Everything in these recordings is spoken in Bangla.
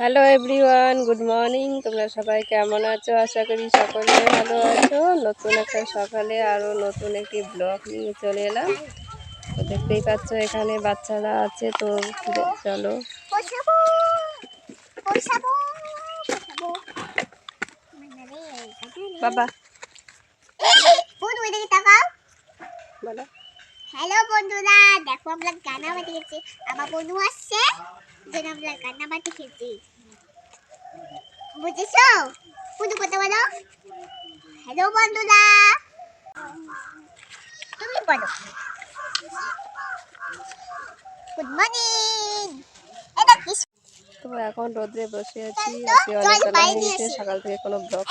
হ্যালো এভরিওয়ান গুড মর্নিং তোমরা সবাই কেমন আছো? আশা করি সকলে ভালো আছো। নতুন একটা সকালে আরও নতুন একটি ব্লগ নিয়ে চলে এলাম। তো দেখতেই পাচ্ছ, এখানে বাচ্চারা আছে। তো চলো। বাবা। হ্যালো বন্ধুরা। দেখো, আমরা গানা বাটি খেয়েছি আমার বন্ধু আসছে। যেন আমরা গানা বাটি খেয়েছি বুঝেছ? বন্ধু কথা বলো। হ্যালো বন্ধুরা। তুমি বলো। গুড মর্নিং এটা কি? তো এখন রোদ্রে বসে আছি। আজকে অনেক বেলা সকাল থেকে কোনো ব্লগ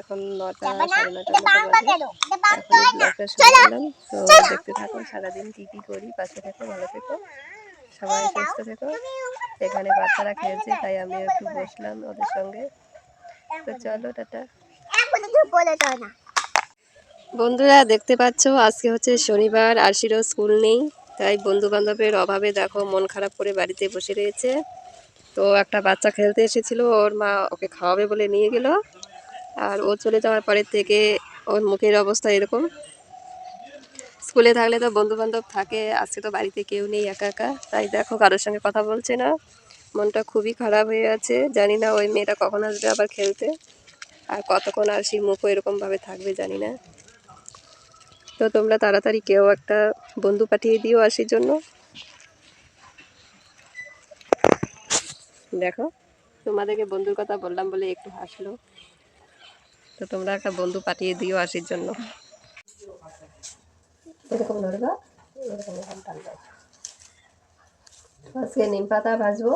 এখন নটা সাড়ে নটা মতো বাজে। এখন তো দেখতে থাকো সারাদিন কি কি করি। পাশে থেকো ভালো থেকো। সবাই সুস্থ থেকো। এখানে বাচ্চারা খেলছে, তাই আমি একটু বসলাম ওদের সঙ্গে। তো চলো, টাটা। বন্ধুরা, দেখতে পাচ্ছ, আজকে হচ্ছে শনিবার আরশিরও স্কুল নেই। তাই বন্ধু বান্ধবের অভাবে দেখো, মন খারাপ করে বাড়িতে বসে রয়েছে। তো একটা বাচ্চা খেলতে এসেছিল, ওর মা ওকে খাওয়াবে বলে নিয়ে গেল। আর ও চলে যাওয়ার পরের থেকে ওর মুখের অবস্থা এরকম। স্কুলে থাকলে তো বন্ধু বান্ধব থাকে, আজকে তো বাড়িতে কেউ নেই একা একা। তাই দেখো কারোর সঙ্গে কথা বলছে না। মনটা খুবই খারাপ হয়ে আছে। জানি না ওই মেয়েটা কখন আসবে আবার খেলতে। আর কতক্ষণ আরশির মুখও এরকমভাবে থাকবে জানি না। তো তোমরা তাড়াতাড়ি কেউ একটা বন্ধু পাঠিয়ে দিও আশির জন্য। দেখো, তোমাদেরকে বন্ধুর কথা বললাম বলে একটু হাসলো। তো তোমরা একটা বন্ধু পাঠিয়ে দিও আশির জন্য। এরকম ধরবা এরকম এরকম টানবা। আজকে নিম পাতা ভাজবো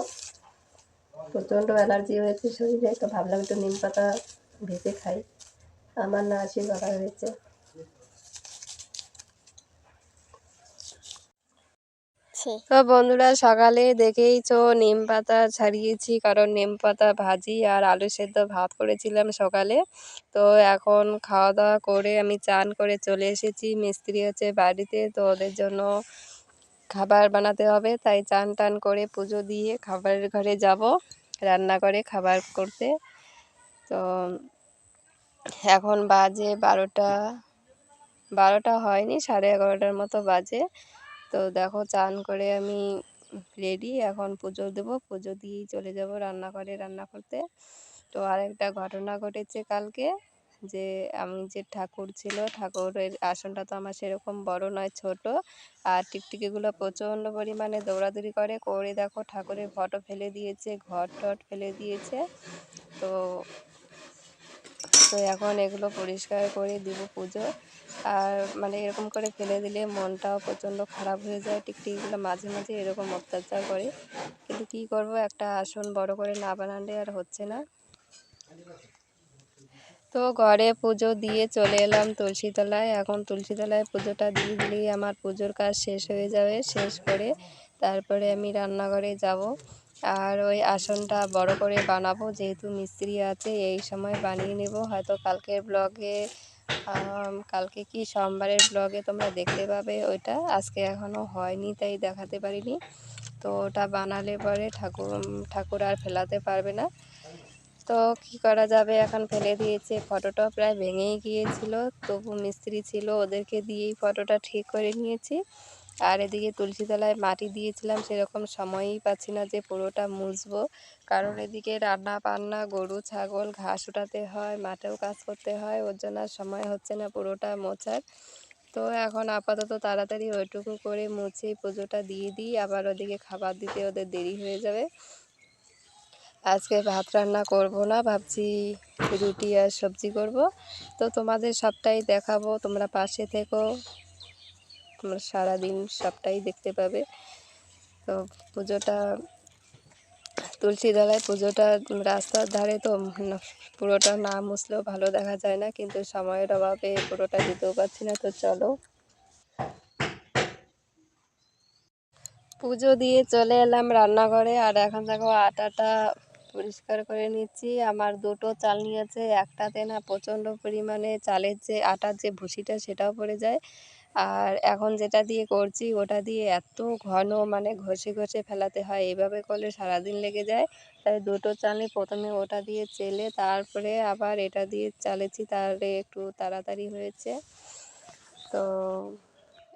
প্রচণ্ড অ্যালার্জি হয়েছে শরীরে, তো ভাবলাম একটু নিম পাতা ভেজে খাই আমার না আসি বাবা হয়েছে তো বন্ধুরা, সকালে দেখেই তো নিম পাতা ছাড়িয়েছি, কারণ নিম পাতা ভাজি আর আলু সেদ্ধ ভাত করেছিলাম সকালে। তো এখন খাওয়া দাওয়া করে আমি চান করে চলে এসেছি। মিস্ত্রি হচ্ছে বাড়িতে, তো ওদের জন্য খাবার বানাতে হবে। তাই চান টান করে পুজো দিয়ে খাবারের ঘরে যাব, রান্না করে খাবার করতে। তো এখন বাজে বারোটা বারোটা হয়নি, সাড়ে এগারোটার মতো বাজে। তো দেখো চান করে আমি রেডি, এখন পুজো দেবো। পুজো দিয়েই চলে যাব রান্না করে রান্না করতে। তো আরেকটা ঘটনা ঘটেছে কালকে, যে আমি যে ঠাকুর ছিল, ঠাকুরের আসনটা তো আমার সেরকম বড় নয়, ছোট। আর টিকটিকিগুলো প্রচণ্ড পরিমাণে দৌড়াদৌড়ি করে করে দেখো ঠাকুরের ফটো ফেলে দিয়েছে, ঘর টট ফেলে দিয়েছে। তো তো এখন এগুলো পরিষ্কার করে দিব পুজো। আর মানে এরকম করে ফেলে দিলে মনটাও প্রচণ্ড খারাপ হয়ে যায়। টিকটিকিগুলো মাঝে মাঝে এরকম অত্যাচার করে। কিন্তু কি করব? একটা আসন বড় করে না বানালে আর হচ্ছে না। তো ঘরে পুজো দিয়ে চলে এলাম তুলসীতলায়। এখন তুলসীতলায় পুজোটা দিয়ে দিলেই আমার পুজোর কাজ শেষ হয়ে যাবে, শেষ করে তারপরে আমি রান্নাঘরে যাব। আর ওই আসনটা বড় করে বানাবো, যেহেতু মিস্ত্রি আছে, এই সময় বানিয়ে নেব। হয়তো কালকের ব্লগে কালকে কি সোমবারের ব্লগে তোমরা দেখতে পাবে ওইটা। আজকে এখনও হয়নি, তাই দেখাতে পারিনি। তো ওটা বানালে পরে ঠাকুর ঠাকুর আর ফেলাতে পারবে না। তো কি করা যাবে? এখন ফেলে দিয়েছে ফটোটা, প্রায় ভেঙেই গিয়েছিল। তবু মিস্ত্রি ছিল, ওদেরকে দিয়েই ফটোটা ঠিক করে নিয়েছি। আর এদিকে তুলসীতলায় মাটি দিয়েছিলাম, সেরকম সময়ই পাচ্ছি না যে পুরোটা মুছবো। কারণ এদিকে রান্না বান্না গরু, ছাগল, ঘাস উঠাতে হয়, মাঠেও কাজ করতে হয়, ওর জন্য সময় হচ্ছে না পুরোটা মোছার। তো এখন আপাতত তাড়াতাড়ি ওইটুকু করে মুছে পুজোটা দিয়ে দিই, আবার ওদিকে খাবার দিতে ওদের দেরি হয়ে যাবে। আজকে ভাত রান্না করব না, ভাবছি রুটি আর সবজি করব। তো তোমাদের সবটাই দেখাবো, তোমরা পাশে থেকো। তোমরা সারাদিন সবটাই দেখতে পাবে। তো পুজোটা, তুলসী তলায় পুজোটা রাস্তার ধারে তো পুরোটা না মুছলেও ভালো দেখা যায় না, কিন্তু সময়ের অভাবে পুরোটা দিতেও পারছি না, তো চলো। পুজো দিয়ে চলে এলাম রান্নাঘরে, আর এখন দেখো আটাটা পরিষ্কার করে নিচ্ছি। আমার দুটো চাল নিয়েছে একটাতে না প্রচণ্ড পরিমাণে চালের যে আটার যে ভুসিটা সেটাও পড়ে যায়। আর এখন যেটা দিয়ে করছি, ওটা দিয়ে এত ঘন মানে ঘষে ঘষে ফেলাতে হয়। এভাবে করলে সারাদিন লেগে যায়। তাই দুটো চালনি প্রথমে ওটা দিয়ে চেলে, তারপরে আবার এটা দিয়ে চালেছি তাহলে একটু তাড়াতাড়ি হয়েছে। তো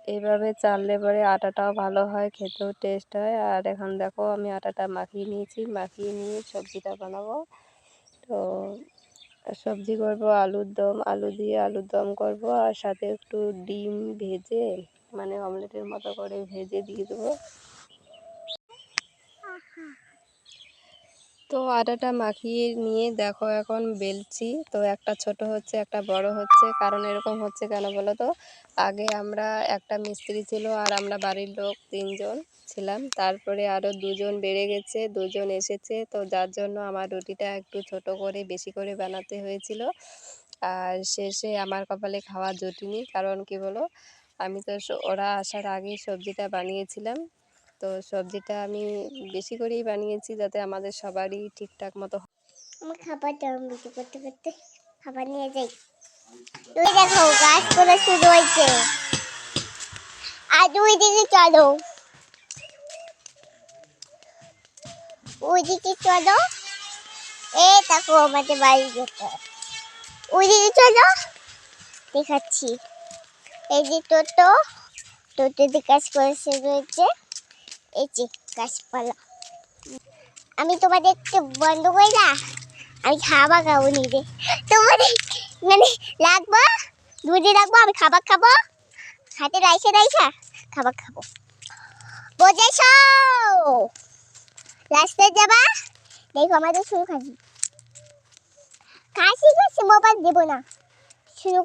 এইভাবে চাললে পরে আটাটাও ভালো হয়, খেতেও টেস্ট হয়। আর এখন দেখো, আমি আটাটা মাখিয়ে নিয়েছি, মাখিয়ে নিয়ে সবজিটা বানাবো। তো সবজি করব, আলুর দম, আলু দিয়ে আলুর দম করব আর সাথে একটু ডিম ভেজে মানে অমলেটের মতো করে ভেজে দিয়ে দেবো। তো আটাটা মাখিয়ে নিয়ে দেখো এখন বেলছি। তো একটা ছোট হচ্ছে, একটা বড় হচ্ছে। কারণ এরকম হচ্ছে কেন বলো তো? আগে আমরা একটা মিস্ত্রি ছিল আর আমরা বাড়ির লোক তিনজন ছিলাম। তারপরে আরও দুজন বেড়ে গেছে, দুজন এসেছে। তো যার জন্য আমার রুটিটা একটু ছোট করে, বেশি করে বানাতে হয়েছিল। আর শেষে আমার কপালে খাওয়া জুটিনি। কারণ কি বলো? আমি তো ওরা আসার আগেই সবজিটা বানিয়েছিলাম। তো সবজিটা আমি বেশি করেই বানিয়েছি যাতে আমাদের সবারই ঠিকঠাক মতো। আমার খাবার দাম বিক্রি করতে করতে খাবার নিয়ে যাই। তুই দেখো, গাছগুলো শুরু হয়েছে আর দুই দিকে চলো। ওইদিকে চলো। এ দেখো, আমাদের বাড়ি যেতে ওইদিকে চলো। দেখাচ্ছি। এই যে টোটো। টোটোতে কাজ করেছে রয়েছে এই যে গাছপালা আমি তোমাদের বন্ধ করি না আমি খাবার খাব নিজে। তোমাদের মানে লাগবো? দুধে রাখব আমি খাবার খাব? হাতে রাইসে রাইসা খাবার খাব। বোঝেছ রাস্তায় যাবা? দেখো আমাদের শুরু খাসি খাসি খাসি মোবাইল দেবো না। শুরু।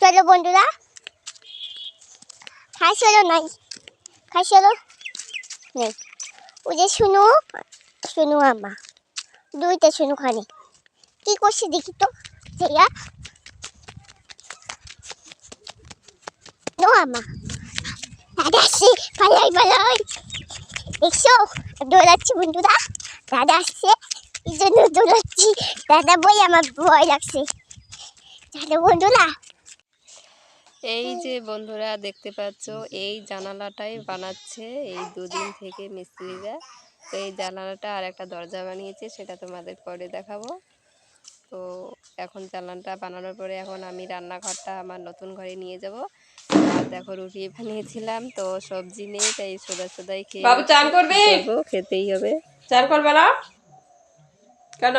চলো বন্ধুরা। খাসি হলো নাই। খাসি হলো? নেই। ওই যে শুনু শুনু আমা দুইটা শুনু খানে কি করছে দেখি তো সেয়া নো আমা দাদা আসছে বন্ধুরা। দাদা আসছে, এই জন্য দৌড়াচ্ছি। দাদা বই আমার ভয় লাগছে। বন্ধুরা এই যে বন্ধুরা দেখতে পাচ্ছ এই জানালাটাই বানাচ্ছে এই দুদিন থেকে মিস্ত্রিরা। তো এই জানালাটা আর একটা দরজা বানিয়েছে সেটা তোমাদের পরে দেখাবো। তো এখন জানালাটা বানানোর পরে এখন আমি রান্নাঘরটা আমার নতুন ঘরে নিয়ে যাব। আর দেখো রুটি বানিয়েছিলাম তো সবজি নেই তাই সোদা সোদাই খেয়ে বাবু চান। করবি? খেতেই হবে। চার করবে না? কেন?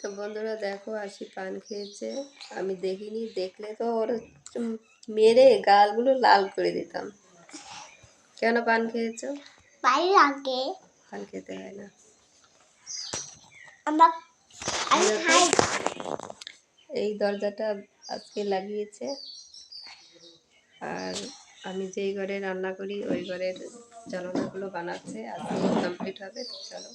তো বন্ধুরা দেখো আশি পান খেয়েছে। আমি দেখিনি দেখলে তো ওর মেরে গালগুলো লাল করে দিতাম। কেন পান খেয়েছো? লাগে পান খেতে হয় না। আমরা আমি খাই। এই দরজাটা আজকে লাগিয়েছে। আর আমি যেই ঘরে রান্না করি ওই ঘরের জানালাগুলো বানাচ্ছে। আজকে কমপ্লিট হবে চলো।